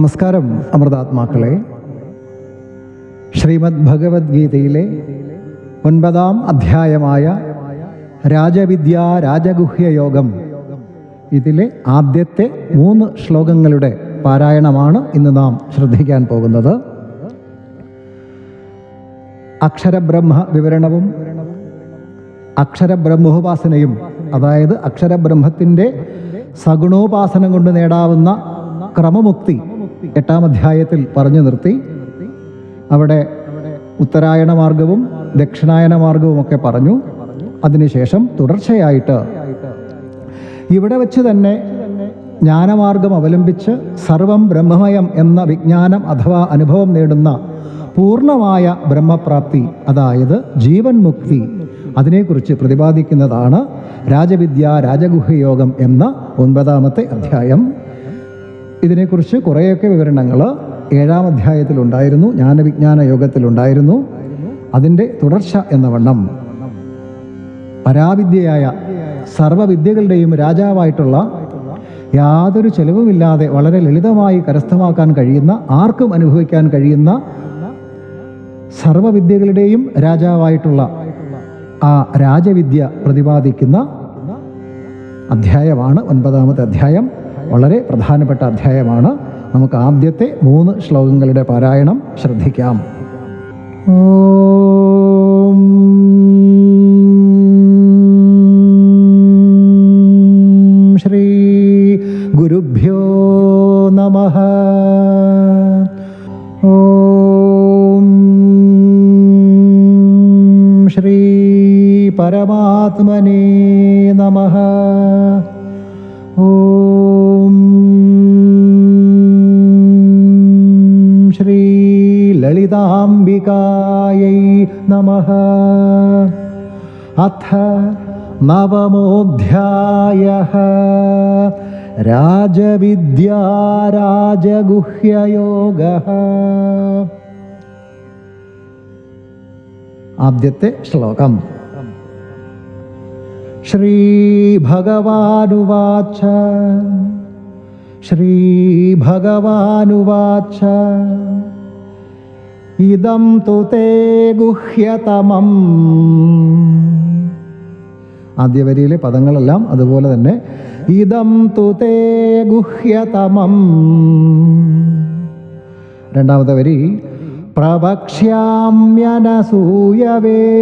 നമസ്കാരം അമൃതാത്മാക്കളെ. ശ്രീമദ് ഭഗവത്ഗീതയിലെ ഒൻപതാം അധ്യായമായ രാജവിദ്യ രാജഗുഹ്യ യോഗം. ഇതിലെ ആദ്യത്തെ മൂന്ന് ശ്ലോകങ്ങളുടെ പാരായണമാണ് ഇന്ന് നാം ശ്രദ്ധിക്കാൻ പോകുന്നത്. അക്ഷരബ്രഹ്മ വിവരണവും അക്ഷരബ്രഹ്മോപാസനയും അതായത് അക്ഷരബ്രഹ്മത്തിന്റെ സഗുണോപാസനം കൊണ്ട് നേടാവുന്ന ക്രമമുക്തി എട്ടാം അധ്യായത്തിൽ പറഞ്ഞു നിർത്തി. അവിടെ ഉത്തരായണ മാർഗവും ദക്ഷിണായന മാർഗവും ഒക്കെ പറഞ്ഞു. അതിനുശേഷം തുടർച്ചയായിട്ട് ഇവിടെ വെച്ച് തന്നെ ജ്ഞാനമാർഗം അവലംബിച്ച് സർവം ബ്രഹ്മമയം എന്ന വിജ്ഞാനം അഥവാ അനുഭവം നേടുന്ന പൂർണമായ ബ്രഹ്മപ്രാപ്തി അതായത് ജീവൻ മുക്തി അതിനെക്കുറിച്ച് പ്രതിപാദിക്കുന്നതാണ് രാജവിദ്യ രാജഗുഹയോഗം എന്ന ഒൻപതാമത്തെ അധ്യായം. ഇതിനെക്കുറിച്ച് കുറേയൊക്കെ വിവരണങ്ങൾ ഏഴാം അധ്യായത്തിലുണ്ടായിരുന്നു ജ്ഞാനവിജ്ഞാന യോഗത്തിലുണ്ടായിരുന്നു. അതിന്റെ തുടർച്ച എന്ന വണ്ണം പരാവിദ്യയായ സർവവിദ്യകളുടെയും രാജാവായിട്ടുള്ള യാതൊരു ചെലവുമില്ലാതെ വളരെ ലളിതമായി കരസ്ഥമാക്കാൻ കഴിയുന്ന ആർക്കും അനുഭവിക്കാൻ കഴിയുന്ന സർവവിദ്യകളുടെയും രാജാവായിട്ടുള്ള ആ രാജവിദ്യ പ്രതിപാദിക്കുന്ന അധ്യായമാണ് ഒൻപതാമത്തെ അധ്യായം. വളരെ പ്രധാനപ്പെട്ട അധ്യായമാണ്. നമുക്ക് ആദ്യത്തെ മൂന്ന് ശ്ലോകങ്ങളുടെ പാരായണം ശ്രദ്ധിക്കാം. ഓം. ശ്രീ ഗുരുഭ്യോ നമ. ലളിതാംബികാयै നമഃ അഥ നവമോऽധ്യായः രാജവിദ്യാ രാജഗുഹ്യയോഗः ആദ്യത്തെ ശ്ലോകം. ശ്രീഭഗവാനുവാച. ശ്രീഭഗവാനുവാച. ഇദം തു തേ ഗുഹ്യതമം. ആദ്യ വരിയിലെ പദങ്ങളെല്ലാം അതുപോലെ തന്നെ. ഇതം തു തേ ഗുഹ്യതമം. രണ്ടാമത്തെ വരി പ്രവക്ഷ്യാമ്യനസൂയവേ.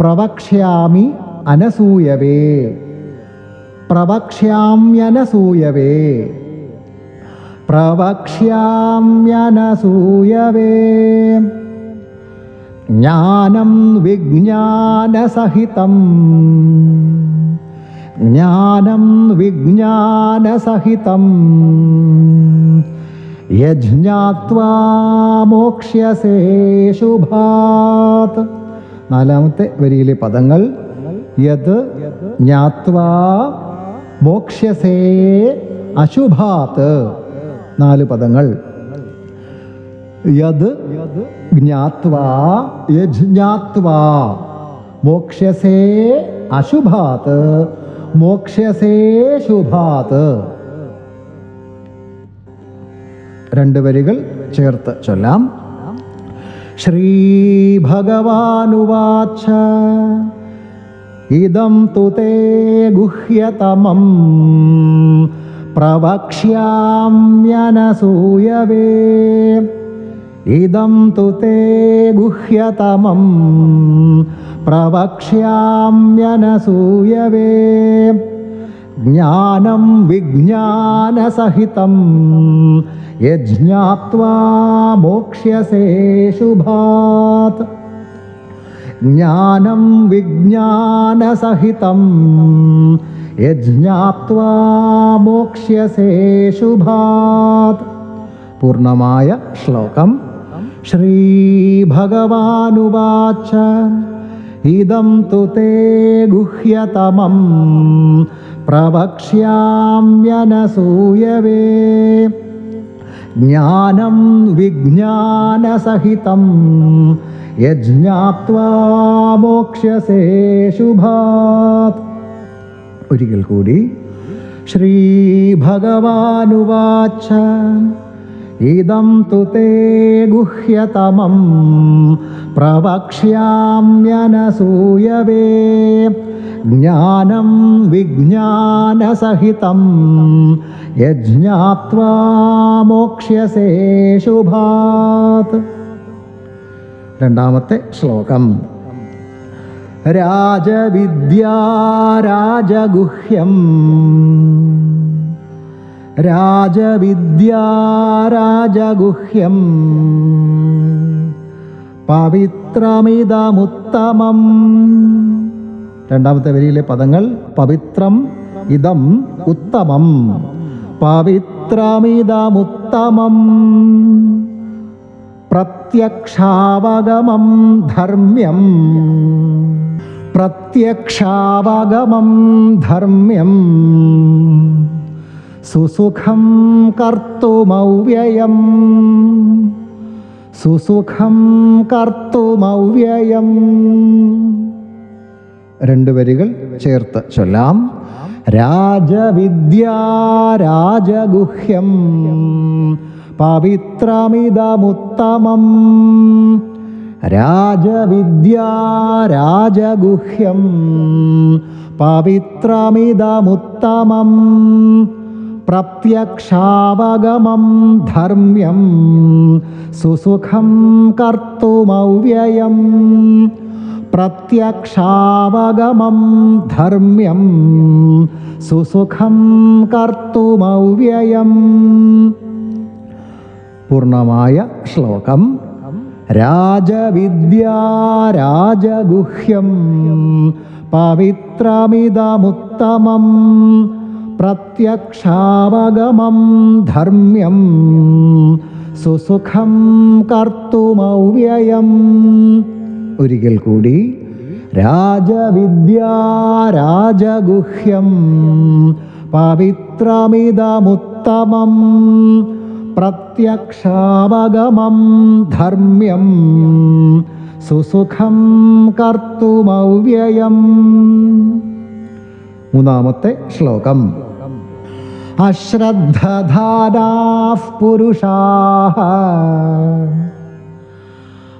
പ്രവക്ഷ്യാമി അനസൂയവേ. പ്രവക്ഷ്യാമ്യനസൂയവേ. പ്രവക്ഷ്യാമ്യനസൂയവേ ജ്ഞാനം വിജ്ഞാനസഹിതം. ജ്ഞാനം വിജ്ഞാനസഹിതം. യജ്ഞാത്വാ നാലാമത്തെ വരിയിലെ പദങ്ങൾ. യത് ജ്ഞാത്വാ മോക്ഷ്യസേ അശുഭാത്. നാല് പദങ്ങൾ. യത് ജ്ഞാത്വാ യജ്ഞാത്വാ മോക്ഷസേ അശുഭാത് മോക്ഷസേ ശുഭാത്. രണ്ട് വരികൾ ചേർത്ത് ചൊല്ലാം. ശ്രീഭഗവാനുവാച്ച ഇദം തുതേ ഗുഹ്യതമം. പ്രവക്ഷ്യാമ്യനസൂയവേ ഇദം തു തേ ഗുഹ്യതമം പ്രവക്ഷ്യാമ്യനസൂയവേ ജ്ഞാനം വിജ്ഞാനസഹിതം യജ്ഞാത്വാ മോക്ഷ്യസേ ശുഭാത് ജ്ഞാനം വിജ്ഞാനസഹിതം യജ്ഞാത്വാ മോക്ഷ്യസേ ശുഭാത് പൂർണമായ ശ്ലോകം ശ്രീഭഗവാനുവാച ഇദം തു തേ ഗുഹ്യതമം പ്രവക്ഷ്യാമ്യനസൂയവേ ജ്ഞാനം വിജ്ഞാനസഹിതം യജ്ഞാത്വാ മോക്ഷ്യസേ ശുഭാത് ഒരിക്കൽ കൂടി. ശ്രീഭഗവാനുവാച ഇതം തുതേ ഗുഹ്യതമം പ്രവക്ഷ്യാമ്യനസൂയവേ ജ്ഞാനം വിജ്ഞാനസഹിതം യജ്ഞാത്വാ മോക്ഷ്യസേ ശുഭാത്. രണ്ടാമത്തെ ശ്ലോകം. രാജവിദ്യാ രാജഗുഹ്യം. രാജവിദ്യാ രാജഗുഹ്യം. പവിത്രമിതമുത്തമം. രണ്ടാമത്തെ വരിയിലെ പദങ്ങൾ പവിത്രം ഇതം ഉത്തമം. പവിത്രമിതമുത്തമം. പ്രത്യക്ഷാവഗമം ധർമ്മ്യം. പ്രത്യക്ഷാവഗമം ധർമ്മ്യം. സുസുഖം കർത്തുമൗവ്യയം. സുസുഖം കർത്തുമൗവ്യയം. രണ്ടു വരികൾ ചേർത്ത് ചൊല്ലാം. രാജവിദ്യ രാജഗുഹ്യം. പവിത്രമിതമുത്തമം. രാജവിദ്യാ രാജഗുഹ്യം. പവിത്രമിതമുത്തമം. പ്രത്യക്ഷാവഗമം ധർമ്മ്യം. സുസുഖം കർത്തുമവ്യയം. പ്രത്യക്ഷാവഗമം ധർമ്മ്യം. സുസുഖം കർത്തുമൗവ്യയം. പൂർണമായ ശ്ലോകം. രാജവിദ്യാരാജഗുഹ്യം പവിത്രമിതമുത്തമം പ്രത്യക്ഷാവഗമം ധർമ്മ്യം സുസുഖം കർത്തുമവ്യയം. ഒരിക്കൽ കൂടി രാജവിദ്യാരാജഗുഹ്യം പവിത്രമിതമുത്തമം പ്രത്യക്ഷാവഗമം ധർമ്മ്യം. സുസുഖം കർത്തുമവ്യയം. മൂന്നാമത്തെ ശ്ലോകം. അശ്രദ്ധധാനാഃ പുരുഷാ.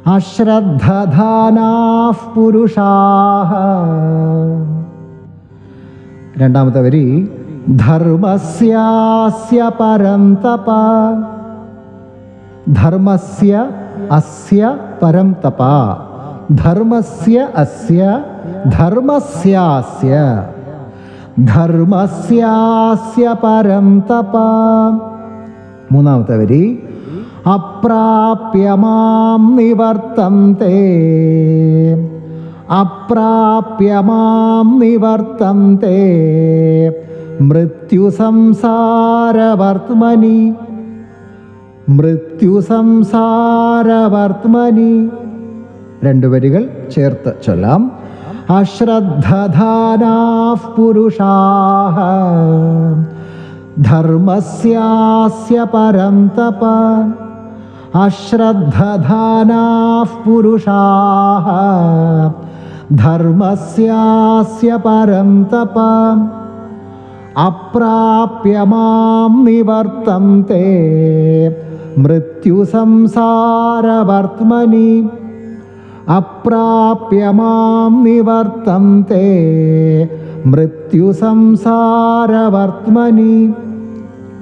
അശ്രദ്ധധാനാഃ പുരുഷാ. രണ്ടാമത്തെ വരി. ധർമ്മസ്യാസ്യ പരന്തപ ധർമ്മസ്യ അസ്യ പരന്തപ ധർമ്മസ്യ അസ്യ ധർമ്മസ്യാസ്യ. ധർമ്മസ്യാസ്യ പരന്തപ തപ മൂന്നാമത്തെ വരി. അപ്രാപ്യ മാം നിവർത്തന്തേ. അപ്രാപ്യ മാം നിവർത്തന്തെ. മൃത്യുസംസാരവർത്തമനി മൃത്യുസംസാരവർത്തമനി രണ്ട് വരികൾ ചേർത്ത് ചൊല്ലാം. അശ്രദ്ധധാനാഃ പുരുഷാः ധർമ്മസ്യാസ്യ പരം തപ. അശ്രദ്ധധാനാഃ പുരുഷാः ധർമ്മസ്യാസ്യ പരം തപ. അപ്രാപ്യ മാം നിവർത്തന്തെ. മൃത്യുസംസാരവർത്തമനി അപ്രാപ്യ മാം നിവർത്തന്തെ. മൃത്യുസംസാരവർത്തമനി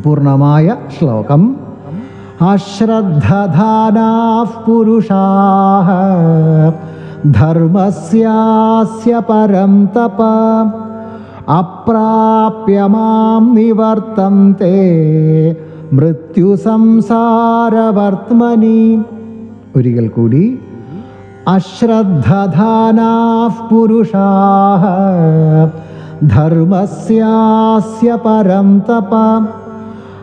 പൂർണമായ ശ്ലോകം. അശ്രദ്ധധാനാഃ പുരുഷാ. ധർമ്മസ്യാസ്യ പരം തപ. അപ്രാപ്യ മാം നിവർത്തന്തെ. മൃത്യുസംസാരവർത്തമനി ഒരിക്കൽ കൂടി. അശ്രദ്ധധാനാഃ പുരുഷാः. ധർമ്മസ്യാസ്യ പരം തപ.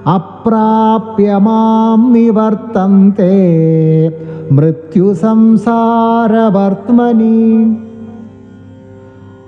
അപ്രാപ്യ മാം നിവർത്തന്തെ. മൃത്യുസംസാരവർത്തമനി ഓം